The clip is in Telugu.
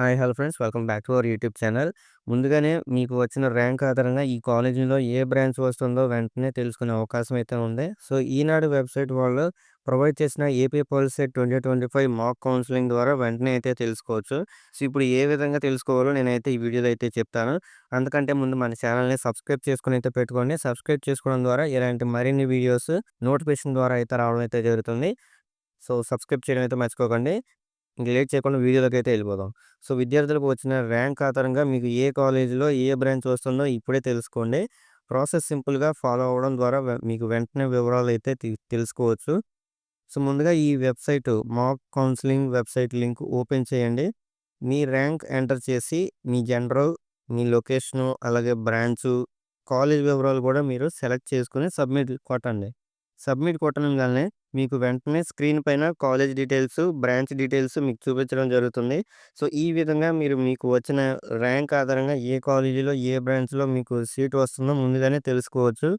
Hi hello friends welcome back to our YouTube channel. ముందుగానే మీకు వచ్చిన ర్యాంక్ ఆధారంగా ఈ కాలేజీలో ఏ బ్రాంచ్ వస్తుందో వెంటనే తెలుసుకునే అవకాశం అయితే ఉంది. సో ఈనాడు వెబ్సైట్ వాళ్ళు ప్రొవైడ్ చేసిన AP POLYCET twenty twenty five mock counselling ద్వారా వెంటనే అయితే తెలుసుకోవచ్చు. సో ఇప్పుడు ఏ విధంగా తెలుసుకోవాలో నేనైతే ఈ వీడియోలో అయితే చెప్తాను. అందుకంటే ముందు మన ఛానల్ని సబ్స్క్రైబ్ చేసుకుని అయితే పెట్టుకోండి. సబ్స్క్రైబ్ చేసుకోవడం ద్వారా ఇలాంటి మరిన్ని వీడియోస్ నోటిఫికేషన్ ద్వారా అయితే రావడం అయితే జరుగుతుంది. సో సబ్స్క్రైబ్ చేయడం అయితే మర్చిపోకండి. ఇంక లేట్ చేయకుండా వీడియోలోకి అయితే వెళ్ళిపోదాం. సో విద్యార్థులకు వచ్చిన ర్యాంక్ ఆధారంగా మీకు ఏ కాలేజీలో ఏ బ్రాంచ్ వస్తుందో ఇప్పుడే తెలుసుకోండి. ప్రాసెస్ సింపుల్గా ఫాలో అవ్వడం ద్వారా మీకు వెంటనే వివరాలు అయితే తెలుసుకోవచ్చు. సో ముందుగా ఈ website mock counselling website link open చేయండి. మీ ర్యాంక్ ఎంటర్ చేసి మీ జనరల్ మీ లొకేషను అలాగే బ్రాంచు కాలేజ్ వివరాలు కూడా మీరు సెలెక్ట్ చేసుకుని సబ్మిట్ కొట్టండి. సబ్మిట్ కొట్టడంగానే మీకు వెంటనే స్క్రీన్ పైన కాలేజ్ డీటెయిల్స్ బ్రాంచ్ డీటెయిల్స్ మీకు చూపించడం జరుగుతుంది. సో ఈ విధంగా మీరు మీకు వచ్చిన ర్యాంక్ ఆధారంగా ఏ కాలేజీలో ఏ బ్రాంచ్లో మీకు సీట్ వస్తుందో ముందుగానే తెలుసుకోవచ్చు.